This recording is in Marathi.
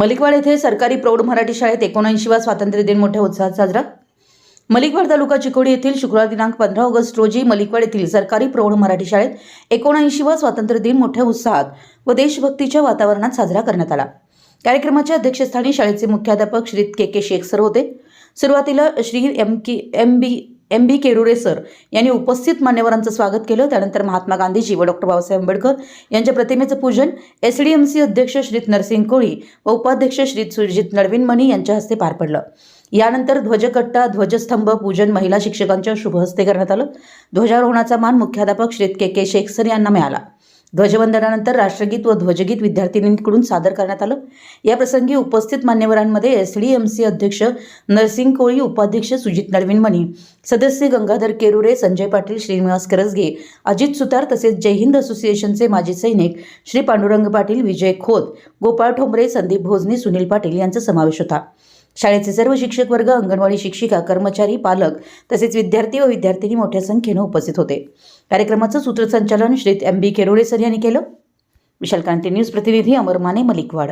मलिकवाड येथे सरकारी प्रौढ मराठी शाळेत एकोणऐंशीवा स्वातंत्र्य दिन मोठ्या उत्साहात साजरा. मलिकवाड तालुका चिकोडी येथील शुक्रवार दिनांक पंधरा ऑगस्ट रोजी मलिकवाड येथील सरकारी प्रौढ मराठी शाळेत एकोणऐंशीवा स्वातंत्र्य दिन मोठ्या उत्साहात व देशभक्तीच्या वातावरणात साजरा करण्यात आला. कार्यक्रमाच्या अध्यक्षस्थानी शाळेचे मुख्याध्यापक Shri K K Shaikh sir होते. सुरुवातीला श्री एम की M B M B Kerure sir यांनी उपस्थित मान्यवरांचं स्वागत केलं. त्यानंतर महात्मा गांधीजी व डॉक्टर बाबासाहेब आंबेडकर यांच्या प्रतिमेचं पूजन एस डी एम सी अध्यक्ष श्रीत नरसिंग कोळी व उपाध्यक्ष श्रीत सुरजित नळविनमणी यांच्या हस्ते पार पडलं. यानंतर ध्वजकट्टा ध्वजस्तंभ पूजन महिला शिक्षकांच्या शुभहस्ते करण्यात आलं. ध्वजारोहणाचा मान मुख्याध्यापक श्रीत के के शेख सर यांना मिळाला. ध्वजवंदनानंतर राष्ट्रगीत व ध्वजगीत विद्यार्थिनींकडून सादर करण्यात आलं. या प्रसंगी उपस्थित मान्यवरांमध्ये एस डी एम सी अध्यक्ष नरसिंग कोळी उपाध्यक्ष सुजित नळविनमणी सदस्य गंगाधर केरुरे संजय पाटील श्रीनिवास करसगे अजित सुतार तसेच जय हिंद असोसिएशनचे माजी सैनिक श्री पांडुरंग पाटील विजय खोत गोपाळ ठोंबरे संदीप भोजनी सुनील पाटील यांचा समावेश होता. शाळेचे सर्व शिक्षक वर्ग अंगणवाडी शिक्षिका कर्मचारी पालक तसेच विद्यार्थी व विद्यार्थिनी मोठ्या संख्येनं उपस्थित होते. कार्यक्रमाचं सूत्रसंचालन Shri M B Kerole sir यांनी केलं. विशालकांती न्यूज प्रतिनिधी अमर माने मलिकवाड.